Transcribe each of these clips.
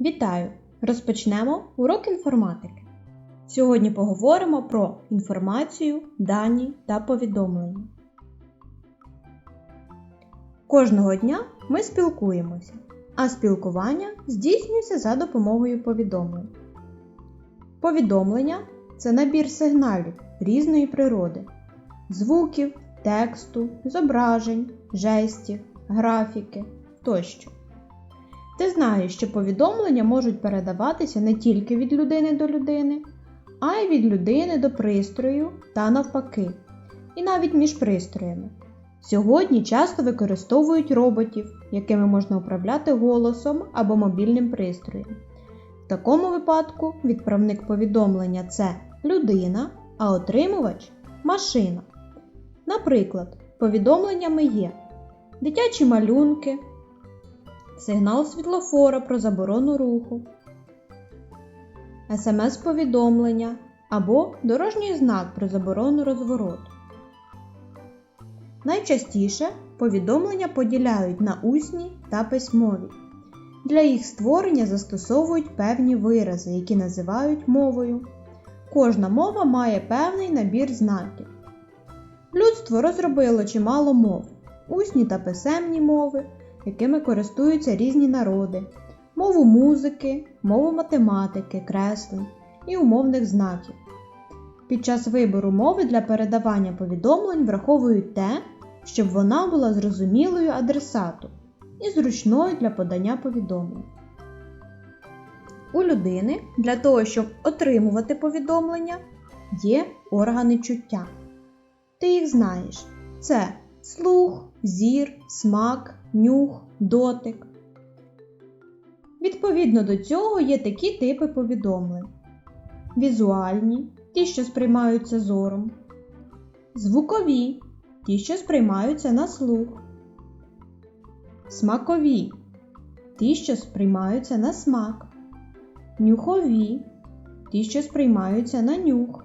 Вітаю! Розпочнемо урок інформатики. Сьогодні поговоримо про інформацію, дані та повідомлення. Кожного дня ми спілкуємося, а спілкування здійснюється за допомогою повідомлень. Повідомлення це набір сигналів різної природи, звуків, тексту, зображень, жестів, графіки тощо. Ти знаєш, що повідомлення можуть передаватися не тільки від людини до людини, а й від людини до пристрою та навпаки, і навіть між пристроями. Сьогодні часто використовують роботів, якими можна управляти голосом або мобільним пристроєм. В такому випадку відправник повідомлення це людина, а отримувач машина. Наприклад, повідомленнями є дитячі малюнки, сигнал світлофора про заборону руху, смс-повідомлення або дорожній знак про заборону розвороту. Найчастіше повідомлення поділяють на усні та письмові. Для їх створення застосовують певні вирази, які називають мовою. Кожна мова має певний набір знаків. Людство розробило чимало мов, усні та писемні мови, якими користуються різні народи, мову музики, мову математики, креслень і умовних знаків. Під час вибору мови для передавання повідомлень враховують те, щоб вона була зрозумілою адресату і зручною для подання повідомлень. У людини для того, щоб отримувати повідомлення, є органи чуття. Ти їх знаєш. Це слух, зір, смак, нюх, дотик. Відповідно до цього є такі типи повідомлень: візуальні, ті, що сприймаються зором, звукові, ті, що сприймаються на слух, смакові, ті, що сприймаються на смак, нюхові, ті, що сприймаються на нюх,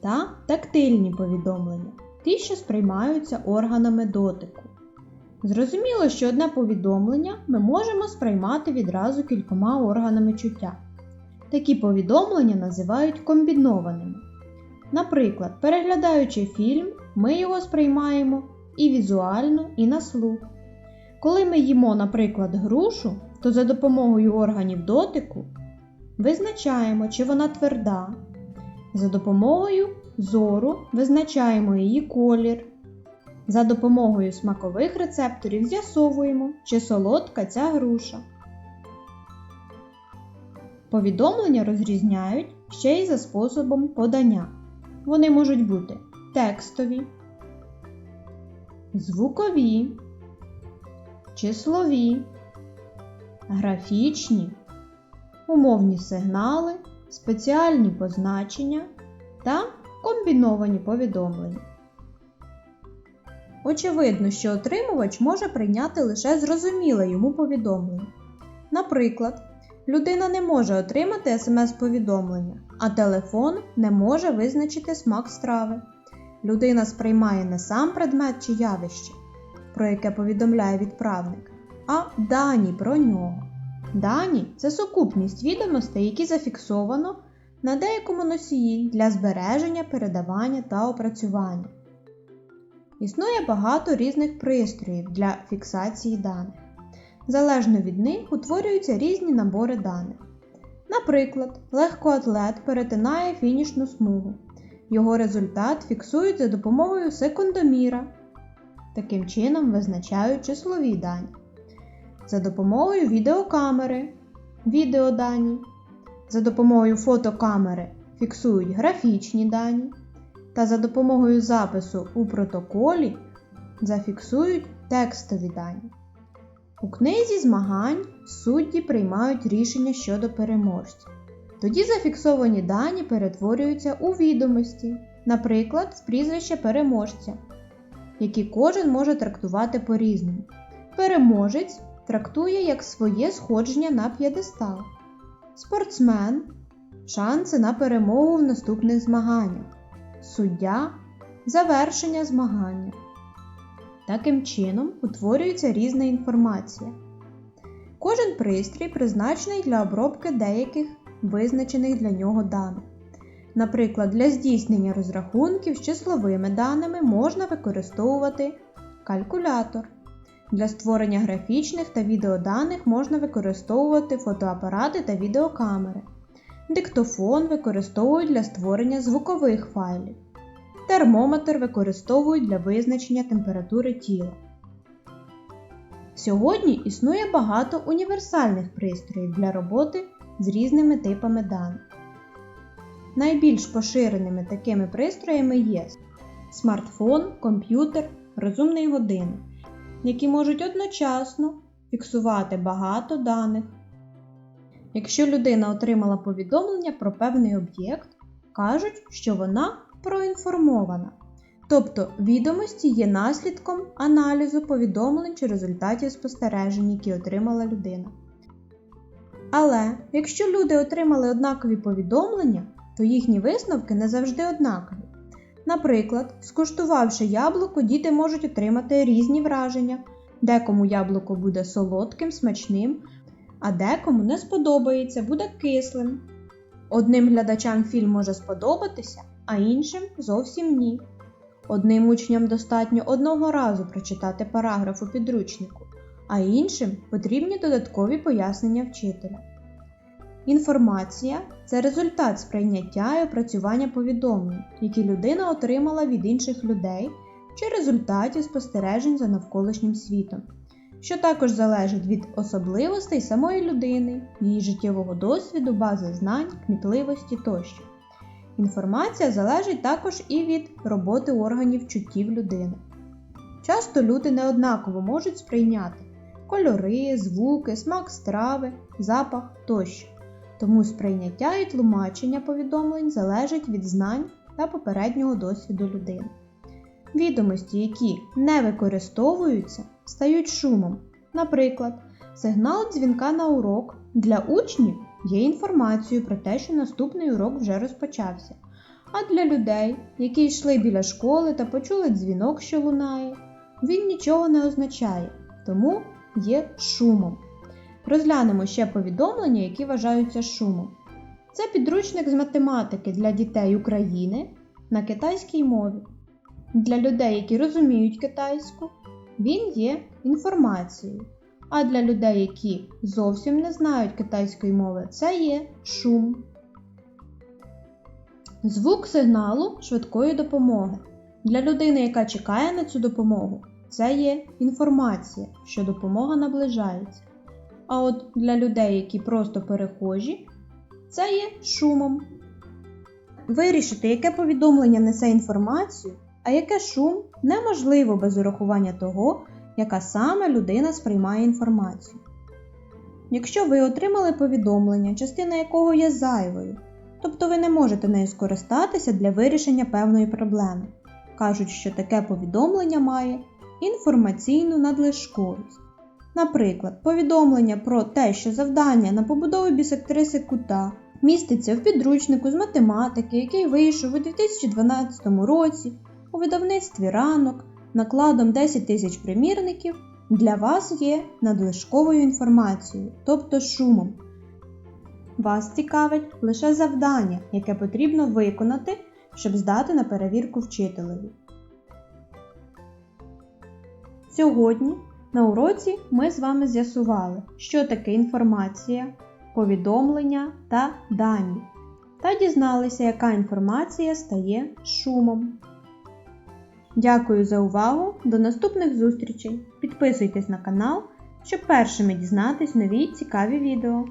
та тактильні повідомлення, ті, що сприймаються органами дотику. Зрозуміло, що одне повідомлення ми можемо сприймати відразу кількома органами чуття. Такі повідомлення називають комбінованими. Наприклад, переглядаючи фільм, ми його сприймаємо і візуально, і на слух. Коли ми їмо, наприклад, грушу, то за допомогою органів дотику визначаємо, чи вона тверда. За допомогою зору визначаємо її колір. За допомогою смакових рецепторів з'ясовуємо, чи солодка ця груша. Повідомлення розрізняють ще й за способом подання. Вони можуть бути текстові, звукові, числові, графічні, умовні сигнали, спеціальні позначення та комбіновані повідомлення. Очевидно, що отримувач може прийняти лише зрозуміле йому повідомлення. Наприклад, людина не може отримати смс-повідомлення, а телефон не може визначити смак страви. Людина сприймає не сам предмет чи явище, про яке повідомляє відправник, а дані про нього. Дані це сукупність відомостей, які зафіксовано на деякому носії для збереження, передавання та опрацювання. Існує багато різних пристроїв для фіксації даних. Залежно від них утворюються різні набори даних. Наприклад, легкоатлет перетинає фінішну смугу. Його результат фіксують за допомогою секундоміра. Таким чином визначають числові дані. За допомогою відеокамери відеодані. За допомогою фотокамери фіксують графічні дані та за допомогою запису у протоколі зафіксують текстові дані. У книзі змагань судді приймають рішення щодо переможців. Тоді зафіксовані дані перетворюються у відомості, наприклад, з прізвища переможця, які кожен може трактувати по-різному. Переможець трактує як своє сходження на п'єдестал, спортсмен шанси на перемогу в наступних змаганнях суддя завершення змагання. Таким чином утворюється різна інформація. Кожен пристрій призначений для обробки деяких визначених для нього даних. Наприклад, для здійснення розрахунків з числовими даними можна використовувати калькулятор. Для створення графічних та відеоданих можна використовувати фотоапарати та відеокамери. Диктофон використовують для створення звукових файлів. Термометр використовують для визначення температури тіла. Сьогодні існує багато універсальних пристроїв для роботи з різними типами даних. Найбільш поширеними такими пристроями є смартфон, комп'ютер, розумний годинник, які можуть одночасно фіксувати багато даних. Якщо людина отримала повідомлення про певний об'єкт, кажуть, що вона проінформована. Тобто відомості є наслідком аналізу повідомлень чи результатів спостережень, які отримала людина. Але якщо люди отримали однакові повідомлення, то їхні висновки не завжди однакові. Наприклад, скуштувавши яблуко, діти можуть отримати різні враження, декому яблуко буде солодким, смачним, а декому не сподобається, буде кислим. Одним глядачам фільм може сподобатися, а іншим зовсім ні. Одним учням достатньо одного разу прочитати параграф у підручнику, а іншим потрібні додаткові пояснення вчителя. Інформація це результат сприйняття і опрацювання повідомлень, які людина отримала від інших людей чи результатів спостережень за навколишнім світом, що також залежить від особливостей самої людини, її життєвого досвіду, бази знань, кмітливості тощо. Інформація залежить також і від роботи органів чуттів людини. Часто люди неоднаково можуть сприйняти кольори, звуки, смак страви, запах тощо. Тому сприйняття і тлумачення повідомлень залежить від знань та попереднього досвіду людини. Відомості, які не використовуються, стають шумом. Наприклад, сигнал дзвінка на урок для учнів є інформацією про те, що наступний урок вже розпочався. А для людей, які йшли біля школи та почули дзвінок, що лунає, він нічого не означає, тому є шумом. Розглянемо ще повідомлення, які вважаються шумом. Це підручник з математики для дітей України на китайській мові. Для людей, які розуміють китайську, він є інформацією. А для людей, які зовсім не знають китайської мови, це є шум. Звук сигналу швидкої допомоги. Для людини, яка чекає на цю допомогу, це є інформація, що допомога наближається. А от для людей, які просто перехожі, це є шумом. Вирішити, яке повідомлення несе інформацію, а яке шум неможливо без урахування того, яка саме людина сприймає інформацію. Якщо ви отримали повідомлення, частина якого є зайвою, тобто ви не можете нею скористатися для вирішення певної проблеми, кажуть, що таке повідомлення має інформаційну надлишковість. Наприклад, повідомлення про те, що завдання на побудову бісектриси кута міститься в підручнику з математики, який вийшов у 2012 році у видавництві ранок накладом 10 тисяч примірників, для вас є надлишковою інформацією, тобто шумом. Вас цікавить лише завдання, яке потрібно виконати, щоб здати на перевірку вчителеві. Сьогодні на уроці ми з вами з'ясували, що таке інформація, повідомлення та дані, та дізналися, яка інформація стає шумом. Дякую за увагу! До наступних зустрічей! Підписуйтесь на канал, щоб першими дізнатись нові цікаві відео.